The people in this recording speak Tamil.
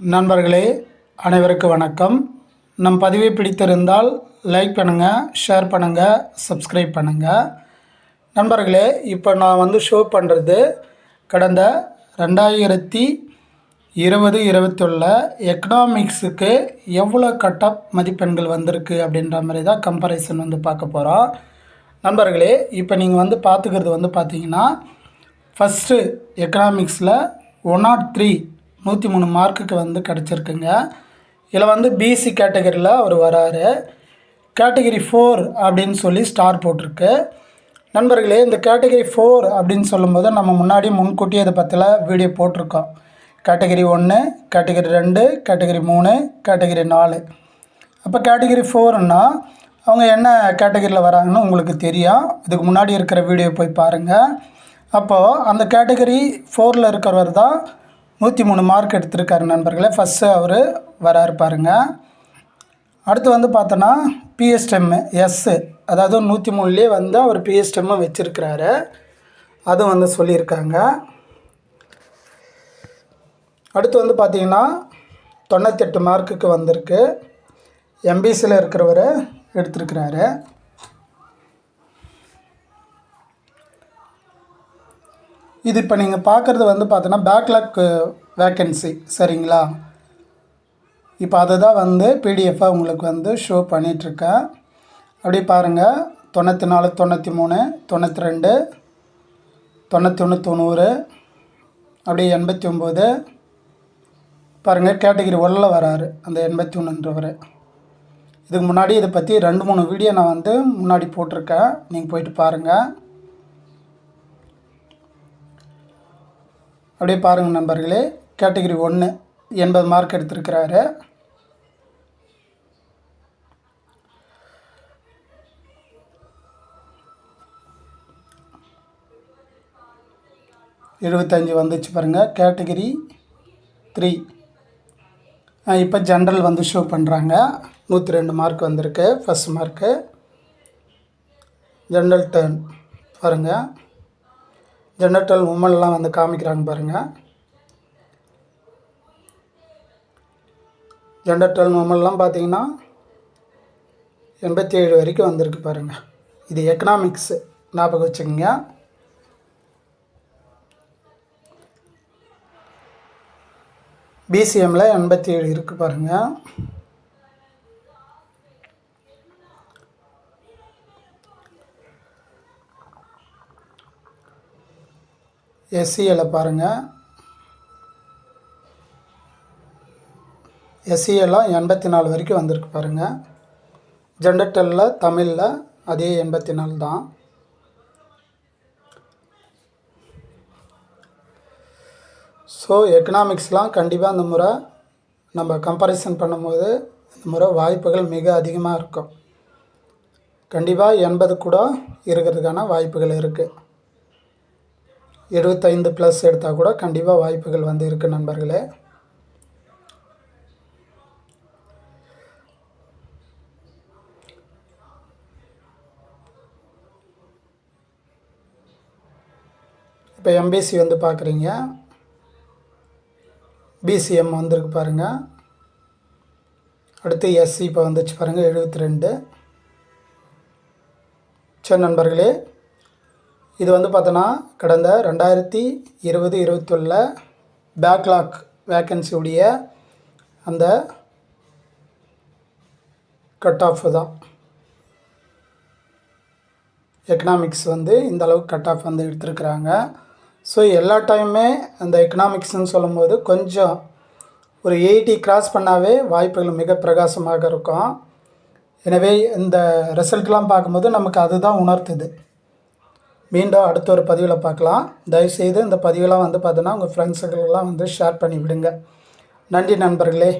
நண்பர்களே அனைவருக்கும் வணக்கம். நம் பதிவை பிடித்திருந்தால் லைக் பண்ணுங்கள் ஷேர் பண்ணுங்கள் சப்ஸ்கிரைப் பண்ணுங்கள் நண்பர்களே இப்போ நான் வந்து ஷோ பண்ணுறது கடந்த ரெண்டாயிரத்தி இருபது இருபத்தொல்ல எக்கனாமிக்ஸுக்கு எவ்வளோ கட்டப் மதிப்பெண்கள் வந்திருக்கு அப்படின்ற மாதிரி தான் கம்பரிசன் வந்து பார்க்க போகிறோம் நண்பர்களே இப்போ நீங்கள் வந்து பார்த்துக்கிறது வந்து பார்த்தீங்கன்னா ஃபஸ்ட்டு எக்கனாமிக்ஸில் ஒன் நாட் த்ரீ நூற்றி மூணு மார்க்குக்கு வந்து கிடச்சிருக்குங்க. இதில் வந்து பிசி கேட்டகரியில் அவர் வராரு. கேட்டகரி ஃபோர் அப்படின்னு சொல்லி ஸ்டார் போட்டிருக்கு. நண்பர்களே இந்த கேட்டகரி ஃபோர் அப்படின்னு சொல்லும்போது நம்ம முன்னாடி முன்கூட்டியே இதை பற்றில வீடியோ போட்டிருக்கோம். கேட்டகரி ஒன்று கேட்டகரி ரெண்டு கேட்டகரி மூணு கேட்டகரி நாலு. அப்போ கேட்டகரி ஃபோர்னா அவங்க என்ன கேட்டகரியில் வராங்கன்னு உங்களுக்கு தெரியும். இதுக்கு முன்னாடி இருக்கிற வீடியோ போய் பாருங்கள் அப்போது அந்த கேட்டகரி ஃபோரில் இருக்கிறவர் தான் நூற்றி மூணு மார்க் எடுத்திருக்காரு நண்பர்களே. ஃபஸ்ட்டு அவர் வராரு பாருங்க. அடுத்து வந்து பார்த்தோன்னா பிஎஸ்டெம்மு எஸ்ஸு அதாவது நூற்றி மூணுலேயே வந்து அவர் பிஎஸ்டெம்மை வச்சுருக்கிறாரு. அதுவும் வந்து சொல்லியிருக்காங்க. அடுத்து வந்து பார்த்தீங்கன்னா தொண்ணூத்தெட்டு மார்க்குக்கு வந்திருக்கு. எம்பிசியில் இருக்கிறவர் எடுத்திருக்கிறாரு. இது இப்போ நீங்கள் பார்க்குறது வந்து பார்த்தோன்னா பேக்லாக் வேக்கன்சி சரிங்களா? இப்போ அதை தான் வந்து பிடிஎஃபாக உங்களுக்கு வந்து ஷோ பண்ணிகிட்ருக்கேன் அப்படியே பாருங்கள் தொண்ணூற்றி நாலு தொண்ணூற்றி மூணு தொண்ணூற்றி ரெண்டு தொண்ணூற்றி ஒன்று தொண்ணூறு அப்படியே எண்பத்தி ஒம்பது பாருங்கள் கேட்டகிரி ஒன்றில் வராரு அந்த எண்பத்தி ஒன்றுன்றவர் இதுக்கு முன்னாடி இதை பற்றி ரெண்டு மூணு வீடியோ நான் வந்து முன்னாடி போட்டிருக்கேன். நீங்கள் போயிட்டு பாருங்கள் அப்படியே பாருங்கள் நண்பர்களே கேட்டகரி ஒன்று எண்பது மார்க் எடுத்திருக்கிறாரு. எழுபத்தஞ்சி வந்துச்சு பாருங்கள் கேட்டகரி த்ரீ இப்போ ஜென்ரல் வந்து ஷோ பண்ணுறாங்க நூற்றி ரெண்டு மார்க் வந்திருக்கு ஃபஸ்ட் மார்க்கு ஜென்ரல் டேர்ன் பாருங்கள் ஜெனட்டல் உமன்லாம் வந்து காமிக்கிறாங்க பாருங்கள் ஜெனரல் உமன்லாம் பார்த்தீங்கன்னா எண்பத்தி ஏழு வரைக்கும் வந்திருக்கு பாருங்கள் இது எக்கனாமிக்ஸு ஞாபகம் வச்சுக்கோங்க. பிசிஎம்மில் எண்பத்தி ஏழு இருக்குது பாருங்கள் எஸ்சிஎலை பாருங்கள் எஸ்சிஎல்லாம் எண்பத்தி நாலு வரைக்கும் வந்திருக்கு பாருங்கள் ஜெண்டட்டலில் தமிழில் அதே எண்பத்தி நாலு தான் ஸோ எக்கனாமிக்ஸ்லாம் கண்டிப்பாக இந்த முறை நம்ம கம்பேரிசன் பண்ணும்போது இந்த முறை வாய்ப்புகள் மிக அதிகமாக இருக்கும். கண்டிப்பாக எண்பது கூட இருக்கிறதுக்கான வாய்ப்புகள் இருக்குது இருபத்தைந்து ப்ளஸ் எடுத்தால் கூட கண்டிப்பாக வாய்ப்புகள் வந்து இருக்குது நண்பர்களே. இப்போ எம்பிசி வந்து பார்க்குறீங்க பிசிஎம் வந்திருக்கு பாருங்கள் அடுத்து எஸ்சி இப்போ வந்துச்சு பாருங்கள் எழுபத்தி ரெண்டு சரி நண்பர்களே இது வந்து பார்த்தோன்னா கடந்த ரெண்டாயிரத்தி இருபது இருபத்தொன்னில் பேக்லாக் வேக்கன்சியுடைய அந்த கட் ஆஃப் தான். எக்கனாமிக்ஸ் வந்து இந்த அளவுக்கு கட் ஆஃப் வந்து எடுத்துருக்குறாங்க. ஸோ எல்லா டைமுமே அந்த எக்கனாமிக்ஸ்னு சொல்லும்போது கொஞ்சம் ஒரு எயிட்டி கிராஸ் பண்ணாவே வாய்ப்புகள் மிக பிரகாசமாக இருக்கும். எனவே இந்த ரிசல்ட்லாம் பார்க்கும்போது நமக்கு அதுதான் உணர்த்துது. மீண்டும் அடுத்த ஒரு பதிவில் பார்க்கலாம். தயவுசெய்து இந்த பதிவெலாம் வந்து பார்த்தோன்னா உங்கள் ஃப்ரெண்ட்ஸுக்கெல்லாம் வந்து ஷேர் பண்ணி விடுங்க. நன்றி நண்பர்களே.